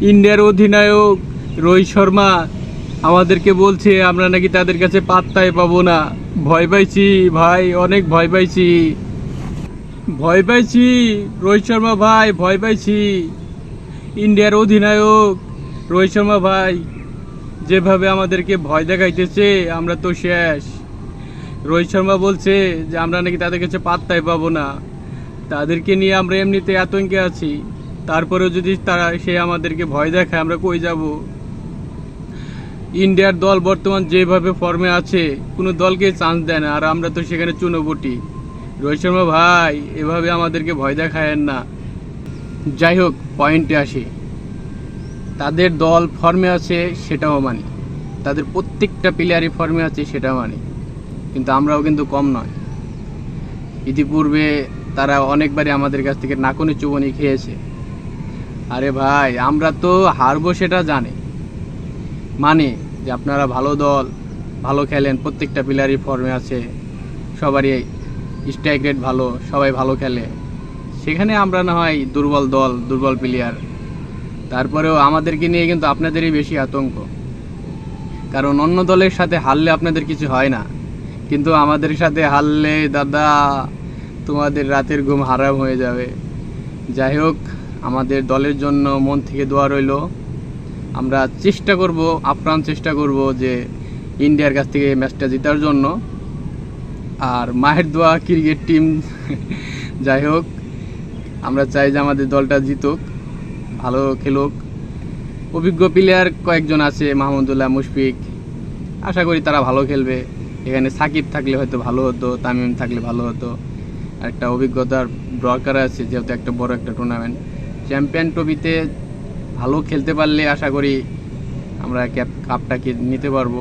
ইন্ডিয়ার অধিনায়ক রোহিত শর্মা আমাদেরকে বলছে, আমরা নাকি তাদের কাছে পাত্তাই পাবো না। ভয় পাইছি, ভাই, অনেক ভয় পাইছি। ভয় পাইছি, রোহিত শর্মা ভাই, ভয় পাইছি। ইন্ডিয়ার অধিনায়ক রোহিত শর্মা ভাই যেভাবে আমাদেরকে ভয় দেখাইতেছে, আমরা তো শেষ। রোহিত শর্মা বলছে যে, আমরা নাকি তাদের কাছে পাত্তাই পাবো না। তাদেরকে নিয়ে আমরা এমনিতে আতঙ্কে আছি। তারপরেও যদি তারা, সে আমাদেরকে ভয় দেখায়, আমরা কই যাব? ইন্ডিয়ার দল বর্তমান যেভাবে ফর্মে আছে, কোনো দলকে চান্স দেয় না। আর আমরা তো সেখানে চুনোবটি। রোহিত শর্মা ভাই, এভাবে আমাদেরকে ভয় দেখায়েন না। যাই হোক পয়েন্টে আসি। তাদের দল ফর্মে আছে, সেটাও মানি। তাদের প্রত্যেকটা প্লেয়ারই ফর্মে আছে, সেটাও মানি। কিন্তু আমরাও কিন্তু কম নয়। ইতিপূর্বে তারা অনেকবারই আমাদের কাছ থেকে নাকনি চুবনি খেয়েছে। আরে ভাই, আমরা তো হারবো সেটা জানি। মানে যে আপনারা ভালো দল, ভালো খেলেন, প্রত্যেকটা প্লেয়ারই ফর্মে আছে, সবারই স্ট্রাইক রেট ভালো, সবাই ভালো খেলে। সেখানে আমরা না হয় দুর্বল দল, দুর্বল প্লেয়ার তারপরেও আমাদেরকে নিয়ে কিন্তু আপনাদেরই বেশি আতঙ্ক। কারণ অন্য দলের সাথে হারলে আপনাদের কিছু হয় না। কিন্তু আমাদের সাথে হারলে দাদা, তোমাদের রাতের ঘুম হারাম হয়ে যাবে। যাই হোক আমাদের দলের জন্য মন থেকে দোয়া রইল। আমরা চেষ্টা করব, আপ্রাণ চেষ্টা করব যে ইন্ডিয়ার কাছ থেকে ম্যাচটা জেতার জন্য। আর মাহের দোয়া, ক্রিকেট টিম, যাই হোক, আমরা চাই যে আমাদের দলটা জিতুক, ভালো খেলুক। অভিজ্ঞ প্লেয়ার কয়েকজন আছে মাহমুদুল্লাহ মুশফিক। আশা করি তারা ভালো খেলবে। এখানে সাকিব থাকলে হয়তো ভালো হতো, তামিম থাকলে ভালো হতো। একটা অভিজ্ঞতার দরকার আছে, যেহেতু একটা বড় একটা টুর্নামেন্ট চ্যাম্পিয়ন ট্রফিতে ভালো খেলতে পারলে আশা করি আমরা ক্যাপ কাপটাকে নিতে পারব।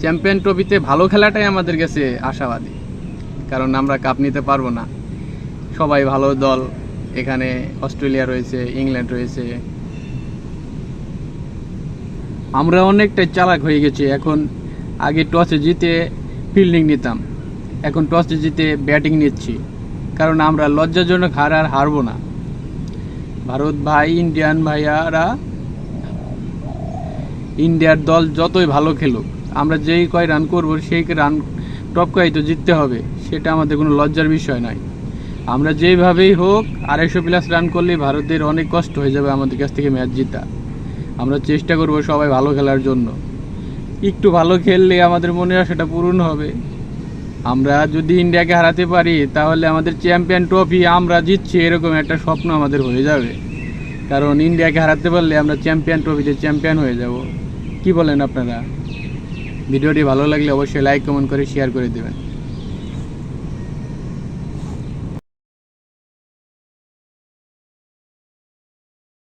চ্যাম্পিয়ন ট্রফিতে ভালো খেলাটাই আমাদের কাছে আশাবাদী, কারণ আমরা কাপ নিতে পারব না। সবাই ভালো দল, এখানে অস্ট্রেলিয়া রয়েছে, ইংল্যান্ড রয়েছে। আমরা অনেকটাই চালাক হয়ে গেছি, এখন আগে টসে জিতে ফিল্ডিং নিতাম, এখন টসে জিতে ব্যাটিং নিচ্ছি। কারণ আমরা লজ্জাজনক হার আর হারবো না। ভারত ভাই, ইন্ডিয়ান ভাইয়ারা, ইন্ডিয়ার দল যতই ভালো খেলুক, আমরা যেই কয় রান করব, সেই রান টপ কয় তো জিততে হবে, সেটা আমাদের কোনো লজ্জার বিষয় নয়। আমরা যেইভাবেই হোক, আড়াইশো প্লাস রান করলে ভারতের অনেক কষ্ট হয়ে যাবে আমাদের কাছ থেকে ম্যাচ জিতা। আমরা চেষ্টা করব সবাই ভালো খেলার জন্য। একটু ভালো খেললে আমাদের মনে হয় সেটা পূরণ হবে। আমরা যদি ইন্ডিয়াকে হারাতে পারি, তাহলে আমাদের চ্যাম্পিয়ন ট্রফি আমরা জিতছি, এরকম একটা স্বপ্ন আমাদের হয়ে যাবে। কারণ ইন্ডিয়াকে হারাতে পারলে আমরা চ্যাম্পিয়ন ট্রফিতে চ্যাম্পিয়ন হয়ে যাব। কি বলেন আপনারা? ভিডিওটি ভালো লাগলে অবশ্যই লাইক কমেন্ট করে শেয়ার করে দেবেন।